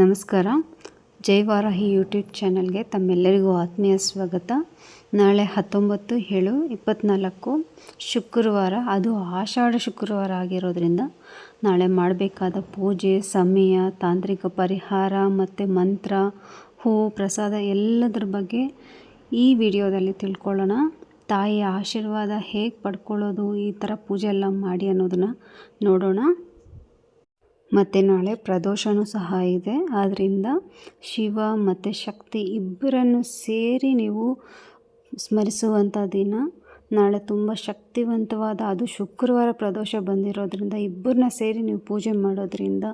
ನಮಸ್ಕಾರ. ಜೈ ವಾರಾಹಿ ಯೂಟ್ಯೂಬ್ ಚಾನಲ್ಗೆ ತಮ್ಮೆಲ್ಲರಿಗೂ ಆತ್ಮೀಯ ಸ್ವಾಗತ. ನಾಳೆ ಹತ್ತೊಂಬತ್ತು ಏಳು ಇಪ್ಪತ್ತ್ನಾಲ್ಕು ಶುಕ್ರವಾರ, ಅದು ಆಷಾಢ ಶುಕ್ರವಾರ ಆಗಿರೋದ್ರಿಂದ ನಾಳೆ ಮಾಡಬೇಕಾದ ಪೂಜೆ, ಸಮಯ, ತಾಂತ್ರಿಕ ಪರಿಹಾರ ಮತ್ತು ಮಂತ್ರ ಹೂ ಪ್ರಸಾದ ಎಲ್ಲದರ ಬಗ್ಗೆ ಈ ವಿಡಿಯೋದಲ್ಲಿ ತಿಳ್ಕೊಳ್ಳೋಣ. ತಾಯಿಯ ಆಶೀರ್ವಾದ ಹೇಗೆ ಪಡ್ಕೊಳ್ಳೋದು, ಈ ಥರ ಪೂಜೆ ಎಲ್ಲ ಮಾಡಿ ಅನ್ನೋದನ್ನು ನೋಡೋಣ. ಮತ್ತು ನಾಳೆ ಪ್ರದೋಷವೂ ಸಹ ಇದೆ. ಆದ್ದರಿಂದ ಶಿವ ಮತ್ತು ಶಕ್ತಿ ಇಬ್ಬರನ್ನು ಸೇರಿ ನೀವು ಸ್ಮರಿಸುವಂಥ ದಿನ. ನಾಳೆ ತುಂಬ ಶಕ್ತಿವಂತವಾದ, ಅದು ಶುಕ್ರವಾರ ಪ್ರದೋಷ ಬಂದಿರೋದ್ರಿಂದ ಇಬ್ಬರನ್ನ ಸೇರಿ ನೀವು ಪೂಜೆ ಮಾಡೋದ್ರಿಂದ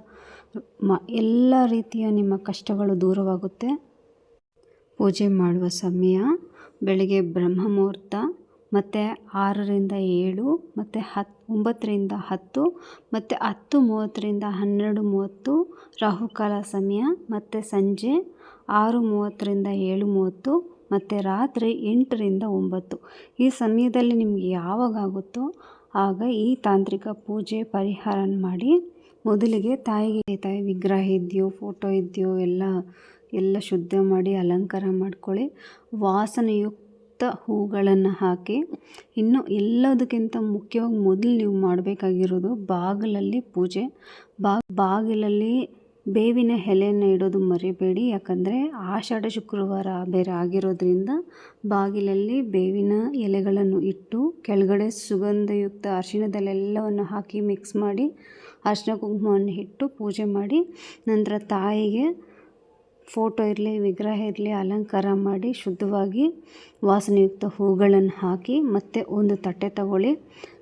ಮ, ಎಲ್ಲ ರೀತಿಯ ನಿಮ್ಮ ಕಷ್ಟಗಳು ದೂರವಾಗುತ್ತೆ. ಪೂಜೆ ಮಾಡುವ ಸಮಯ, ಬೆಳಗ್ಗೆ ಬ್ರಹ್ಮ ಮುಹೂರ್ತ ಮತ್ತು ಆರರಿಂದ ಏಳು, ಮತ್ತು ಹತ್ತು ಒಂಬತ್ತರಿಂದ ಹತ್ತು, ಮತ್ತು ಹತ್ತು ಮೂವತ್ತರಿಂದ ಹನ್ನೆರಡು ಮೂವತ್ತು ರಾಹುಕಾಲ ಸಮಯ, ಮತ್ತು ಸಂಜೆ ಆರು ಮೂವತ್ತರಿಂದ ಏಳು ಮೂವತ್ತು, ಮತ್ತು ರಾತ್ರಿ ಎಂಟರಿಂದ ಒಂಬತ್ತು. ಈ ಸಮಯದಲ್ಲಿ ನಿಮಗೆ ಯಾವಾಗ ಆಗುತ್ತೋ ಆಗ ಈ ತಾಂತ್ರಿಕ ಪೂಜೆ ಪರಿಹಾರ ಮಾಡಿ ಮೊದಲಿಗೆ ತಾಯಿಗೆ ತಾಯಿ ವಿಗ್ರಹ ಇದೆಯೋ, ಫೋಟೋ ಇದೆಯೋ, ಎಲ್ಲ ಎಲ್ಲ ಶುದ್ಧ ಮಾಡಿ ಅಲಂಕಾರ ಮಾಡ್ಕೊಳ್ಳಿ. ವಾಸನೆಯುಕ್ತ ಹೂಗಳನ್ನು ಹಾಕಿ ಇನ್ನು ಎಲ್ಲದಕ್ಕಿಂತ ಮುಖ್ಯವಾಗಿ ಮೊದಲು ನೀವು ಮಾಡಬೇಕಾಗಿರೋದು ಬಾಗಿಲಲ್ಲಿ ಪೂಜೆ. ಬಾಗಿಲಲ್ಲಿ ಬೇವಿನ ಎಲೆಯನ್ನು ಇಡೋದು ಮರಿಬೇಡಿ. ಯಾಕಂದರೆ ಆಷಾಢ, ಶುಕ್ರವಾರ ಬೇರೆ ಆಗಿರೋದ್ರಿಂದ ಬಾಗಿಲಲ್ಲಿ ಬೇವಿನ ಎಲೆಗಳನ್ನು ಇಟ್ಟು ಕೆಳಗಡೆ ಸುಗಂಧಯುಕ್ತ ಅರಿಶಿಣದಲ್ಲೆಲ್ಲವನ್ನು ಹಾಕಿ ಮಿಕ್ಸ್ ಮಾಡಿ ಅರಿಶಿನ ಕುಂಕುಮವನ್ನು ಇಟ್ಟು ಪೂಜೆ ಮಾಡಿ. ನಂತರ ತಾಯಿಗೆ ಫೋಟೋ ಇರಲಿ, ವಿಗ್ರಹ ಇರಲಿ, ಅಲಂಕಾರ ಮಾಡಿ ಶುದ್ಧವಾಗಿ ವಾಸನೆಯುಕ್ತ ಹೂಗಳನ್ನು ಹಾಕಿ ಮತ್ತು ಒಂದು ತಟ್ಟೆ ತಗೊಳ್ಳಿ.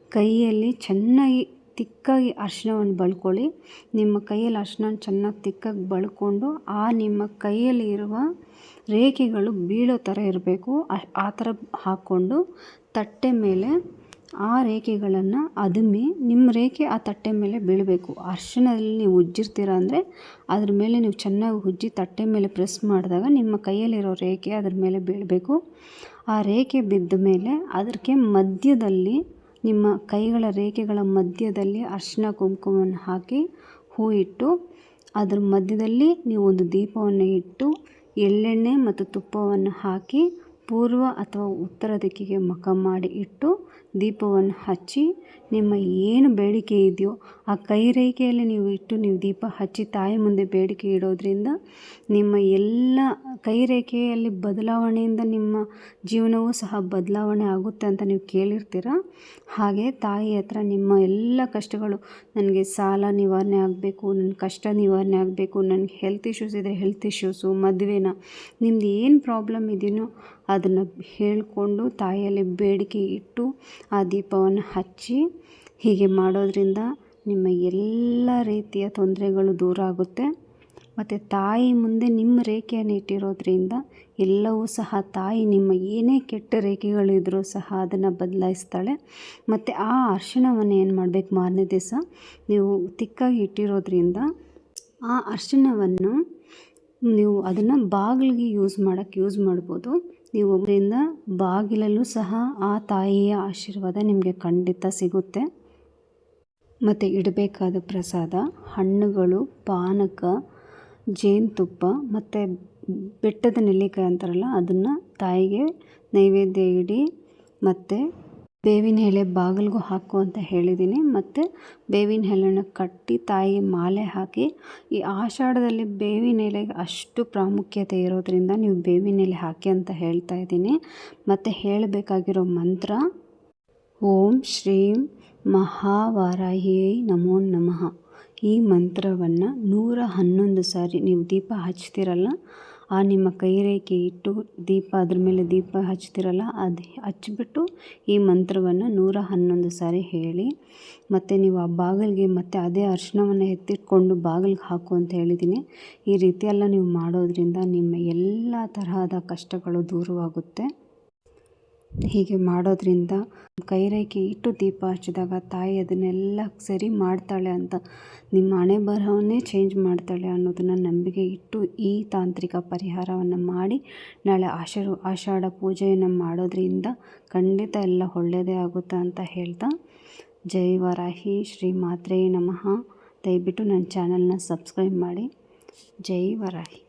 ಕೈಯಲ್ಲಿ ಚೆನ್ನಾಗಿ ತಿಕ್ಕಾಗಿ ಅರಿಶಿಣವನ್ನು ಬಳ್ಕೊಳ್ಳಿ. ನಿಮ್ಮ ಕೈಯಲ್ಲಿ ಅರಿಶಿನ ಚೆನ್ನಾಗಿ ತಿಕ್ಕಾಗಿ ಬಳ್ಕೊಂಡು ಆ ನಿಮ್ಮ ಕೈಯಲ್ಲಿ ಇರುವ ರೇಖೆಗಳು ಬೀಳೋ ಥರ ಇರಬೇಕು. ಆ ಥರ ಹಾಕ್ಕೊಂಡು ತಟ್ಟೆ ಮೇಲೆ ಆ ರೇಖೆಗಳನ್ನು ಅದುಮಿ ನಿಮ್ಮ ರೇಖೆ ಆ ತಟ್ಟೆ ಮೇಲೆ ಬೀಳಬೇಕು. ಅರ್ಶಿಣದಲ್ಲಿ ನೀವು ಉಜ್ಜಿರ್ತೀರ ಅಂದರೆ ಅದ್ರ ಮೇಲೆ ನೀವು ಚೆನ್ನಾಗಿ ಉಜ್ಜಿ ತಟ್ಟೆ ಮೇಲೆ ಪ್ರೆಸ್ ಮಾಡಿದಾಗ ನಿಮ್ಮ ಕೈಯಲ್ಲಿರೋ ರೇಖೆ ಅದ್ರ ಮೇಲೆ ಬೀಳಬೇಕು. ಆ ರೇಖೆ ಬಿದ್ದ ಮೇಲೆ ಅದಕ್ಕೆ ಮಧ್ಯದಲ್ಲಿ ನಿಮ್ಮ ಕೈಗಳ ರೇಖೆಗಳ ಮಧ್ಯದಲ್ಲಿ ಅರಿಶಿಣ ಕುಂಕುಮವನ್ನು ಹಾಕಿ ಹೂ ಇಟ್ಟು ಅದ್ರ ಮಧ್ಯದಲ್ಲಿ ನೀವು ಒಂದು ದೀಪವನ್ನು ಇಟ್ಟು ಎಳ್ಳೆಣ್ಣೆ ಮತ್ತು ತುಪ್ಪವನ್ನು ಹಾಕಿ ಪೂರ್ವ ಅಥವಾ ಉತ್ತರ ದಿಕ್ಕಿಗೆ ಮುಖ ಮಾಡಿ ಇಟ್ಟು ದೀಪವನ್ನು ಹಚ್ಚಿ ನಿಮ್ಮ ಏನು ಬೇಡಿಕೆ ಇದೆಯೋ ಆ ಕೈ ರೇಖೆಯಲ್ಲಿ ನೀವು ಇಟ್ಟು ನೀವು ದೀಪ ಹಚ್ಚಿ ತಾಯಿ ಮುಂದೆ ಬೇಡಿಕೆ ಇಡೋದ್ರಿಂದ ನಿಮ್ಮ ಎಲ್ಲ ಕೈ ರೇಖೆಯಲ್ಲಿ ಬದಲಾವಣೆಯಿಂದ ನಿಮ್ಮ ಜೀವನವೂ ಸಹ ಬದಲಾವಣೆ ಆಗುತ್ತೆ ಅಂತ ನೀವು ಕೇಳಿರ್ತೀರ. ಹಾಗೆ ತಾಯಿ ಹತ್ರ ನಿಮ್ಮ ಎಲ್ಲ ಕಷ್ಟಗಳು, ನನಗೆ ಸಾಲ ನಿವಾರಣೆ ಆಗಬೇಕು ನನ್ನ ಕಷ್ಟ ನಿವಾರಣೆ ಆಗಬೇಕು, ನನಗೆ ಹೆಲ್ತ್ ಇಶ್ಯೂಸ್ ಇದ್ದರೆ ಹೆಲ್ತ್ ಇಶ್ಯೂಸು ಮದುವೆನ, ನಿಮ್ದು ಏನು ಪ್ರಾಬ್ಲಮ್ ಇದೆಯೋ ಅದನ್ನು ಹೇಳಿಕೊಂಡು ತಾಯಿಯಲ್ಲಿ ಬೇಡಿಕೆ ಇಟ್ಟು ಆ ದೀಪವನ್ನು ಹಚ್ಚಿ ಹೀಗೆ ಮಾಡೋದರಿಂದ ನಿಮ್ಮ ಎಲ್ಲ ರೀತಿಯ ತೊಂದರೆಗಳು ದೂರ ಆಗುತ್ತೆ. ಮತ್ತು ತಾಯಿ ಮುಂದೆ ನಿಮ್ಮ ರೇಖೆಯನ್ನು ಇಟ್ಟಿರೋದ್ರಿಂದ ಎಲ್ಲವೂ ಸಹ ತಾಯಿ ನಿಮ್ಮ ಏನೇ ಕೆಟ್ಟ ರೇಖೆಗಳಿದ್ರೂ ಸಹ ಅದನ್ನು ಬದಲಾಯಿಸ್ತಾಳೆ. ಮತ್ತು ಆ ಅರಿಶಿಣವನ್ನು ಏನು ಮಾಡಬೇಕು ಮಾರನೇ ದಿವಸ? ನೀವು ತಿಕ್ಕಾಗಿ ಇಟ್ಟಿರೋದ್ರಿಂದ ಆ ಅರಿಶಿಣವನ್ನು ನೀವು ಅದನ್ನು ಬಾಗಿಲಿಗೆ ಯೂಸ್ ಮಾಡೋಕ್ಕೆ ಯೂಸ್ ಮಾಡ್ಬೋದು. ನೀವು ಒಬ್ಬರಿಂದ ಬಾಗಿಲಲ್ಲೂ ಸಹ ಆ ತಾಯಿಯ ಆಶೀರ್ವಾದ ನಿಮಗೆ ಖಂಡಿತ ಸಿಗುತ್ತೆ. ಮತ್ತು ಇಡಬೇಕಾದ ಪ್ರಸಾದ, ಹಣ್ಣುಗಳು, ಪಾನಕ, ಜೇನುತುಪ್ಪ ಮತ್ತು ಬೆಟ್ಟದ ನೆಲ್ಲಿಕಾಯಿ ಅಂತಾರಲ್ಲ, ಅದನ್ನು ತಾಯಿಗೆ ನೈವೇದ್ಯ ಇಡಿ ಮತ್ತು ಬೇವಿನ ಎಲೆ ಬಾಗಿಲಿಗೂ ಹಾಕು ಅಂತ ಹೇಳಿದ್ದೀನಿ. ಮತ್ತು ಬೇವಿನ ಎಲೆನ ಕಟ್ಟಿ ತಾಯಿ ಮಾಲೆ ಹಾಕಿ, ಈ ಆಷಾಢದಲ್ಲಿ ಬೇವಿನ ಎಲೆಗೆ ಅಷ್ಟು ಪ್ರಾಮುಖ್ಯತೆ ಇರೋದರಿಂದ ನೀವು ಬೇವಿನ ಎಲೆ ಹಾಕಿ ಅಂತ ಹೇಳ್ತಾ ಇದ್ದೀನಿ. ಮತ್ತು ಹೇಳಬೇಕಾಗಿರೋ ಮಂತ್ರ, ಓಂ ಶ್ರೀಂ ಮಹಾವಾರಾಹಿಯೈ ನಮೋ ನಮಃ. ಈ ಮಂತ್ರವನ್ನು ನೂರ ಹನ್ನೊಂದು ಸಾರಿ ನೀವು ದೀಪ ಹಚ್ತಿರಲ್ಲ, ಆ ನಿಮ್ಮ ಕೈ ರೇಖೆ ಇಟ್ಟು ದೀಪ ಅದ್ರ ಮೇಲೆ ದೀಪ ಹಚ್ತಿರಲ್ಲ, ಅದು ಹಚ್ಚಿಬಿಟ್ಟು ಈ ಮಂತ್ರವನ್ನು ನೂರ ಹನ್ನೊಂದು ಸಾರಿ ಹೇಳಿ, ಮತ್ತು ನೀವು ಆ ಬಾಗಿಲಿಗೆ ಮತ್ತು ಅದೇ ಅರಿಶಿಣವನ್ನು ಎತ್ತಿಟ್ಕೊಂಡು ಬಾಗಿಲಿಗೆ ಹಾಕು ಅಂತ ಹೇಳಿದ್ದೀನಿ ಈ ರೀತಿ ಎಲ್ಲ ನೀವು ಮಾಡೋದ್ರಿಂದ ನಿಮ್ಮ ಎಲ್ಲ ತರಹದ ಕಷ್ಟಗಳು ದೂರವಾಗುತ್ತೆ. ಹೀಗೆ ಮಾಡೋದ್ರಿಂದ ಕೈರೇಖೆ ಇಟ್ಟು ದೀಪ ಹಚ್ಚಿದಾಗ ತಾಯಿ ಅದನ್ನೆಲ್ಲ ಸರಿ ಮಾಡ್ತಾಳೆ ಅಂತ ನಿಮ್ಮ ಹಣೆ ಬರಹವನ್ನೇ ಚೇಂಜ್ ಮಾಡ್ತಾಳೆ ಅನ್ನೋದನ್ನು ನಂಬಿಕೆ ಇಟ್ಟು ಈ ತಾಂತ್ರಿಕ ಪರಿಹಾರವನ್ನು ಮಾಡಿ ನಾಳೆ ಆಷಾಢ ಆಷಾಢ ಪೂಜೆಯನ್ನು ಮಾಡೋದ್ರಿಂದ ಖಂಡಿತ ಎಲ್ಲ ಒಳ್ಳೆಯದೇ ಆಗುತ್ತೆ ಅಂತ ಹೇಳ್ತಾ ಜೈ ವರಾಹಿ, ಶ್ರೀ ಮಾತ್ರೇ ನಮಃ. ದಯವಿಟ್ಟು ನನ್ನ ಚಾನಲ್ನ ಸಬ್ಸ್ಕ್ರೈಬ್ ಮಾಡಿ. ಜೈ ವರಾಹಿ.